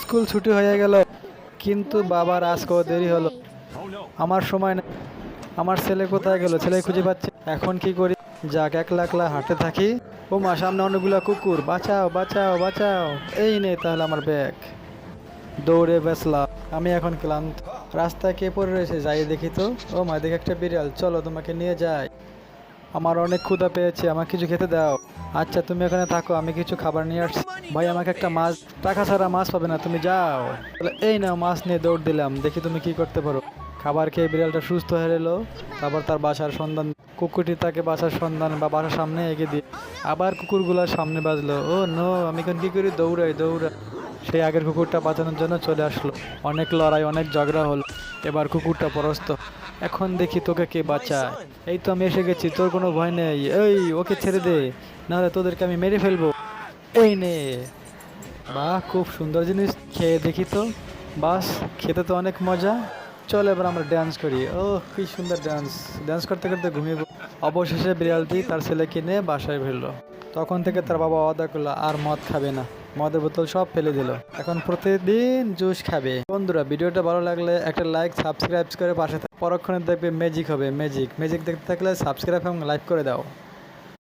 School ছুটি হয়ে গেল, কিন্তু বাবার আজকেও দেরি হলো। আমার সময় না আমার ছেলে কোথায় গেল? ছেলে খুঁজে পাচ্ছে এখন কি করি? যাক, একলা একলা হাঁটতে থাকি। ও মা, সামনে অনেকগুলো কুকুর। বাঁচাও বাঁচাও বাঁচাও। এই নেই তাহলে আমার ব্যাগ। দৌড়ে বেসলাম। আমি এখন ক্লান্ত। রাস্তায় কে পড়ে রয়েছে? যাই দেখি তো। ও মা, দেখে একটা বিড়াল। চলো তোমাকে নিয়ে যাই। আমার অনেক ক্ষুধা পেয়েছে আমাকে কিছু খেতে দাও। আচ্ছা তুমি এখানে থাকো আমি কিছু খাবার নিয়ে আসছি। ভাই আমাকে একটা মাছ টাকা ছাড়া মাছ পাবে না তুমি যাও। বলে, এই নাও মাছ নিয়ে দৌড় দিলাম দেখি তুমি কি করতে পারো। খাবার খেয়ে বিড়ালটা সুস্থ হয়ে এলো তারপর তার বাসার সন্ধান। কুকুরটি তাকে বাসার সন্ধান বা বাসার সামনে এগিয়ে দিয়ে আবার কুকুরগুলোর সামনে বাজলো। ও নো আমি এখন কি করি? দৌড়াই দৌড়াই। সেই আগের কুকুরটা বাঁচানোর জন্য চলে আসলো। অনেক লড়াই অনেক ঝগড়া হলো। এবার কুকুরটা পরস্ত। এখন দেখি তোকে কে বাঁচায়। এই তো আমি এসে গেছি, তোর কোনো ভয় নেই। এই, ওকে ছেড়ে দে, নাহলে তোদেরকে আমি মেরে ফেলব। এই নে। বাহ, খুব সুন্দর জিনিস, খেয়ে দেখি তো। বাস, খেতে তো অনেক মজা। চল, এবার আমরা ডান্স করি। ও কি সুন্দর ডান্স ডান্স করতে করতে ঘুমিয়ে অবশেষে বিড়ালটি তার ছেলেকে নিয়ে বাসায় ফিরলো। তখন থেকে তার বাবা অদা করল, আর মদ খাবে না। মদের বোতল সব ফেলে দিল। এখন প্রতিদিন জুস খাবে। বন্ধুরা, ভিডিওটা ভালো লাগলে একটা লাইক সাবস্ক্রাইব করে পাশে পরক্ষণে দেখবে ম্যাজিক হবে। ম্যাজিক ম্যাজিক দেখতে থাকলে সাবস্ক্রাইব এবং লাইক করে দাও।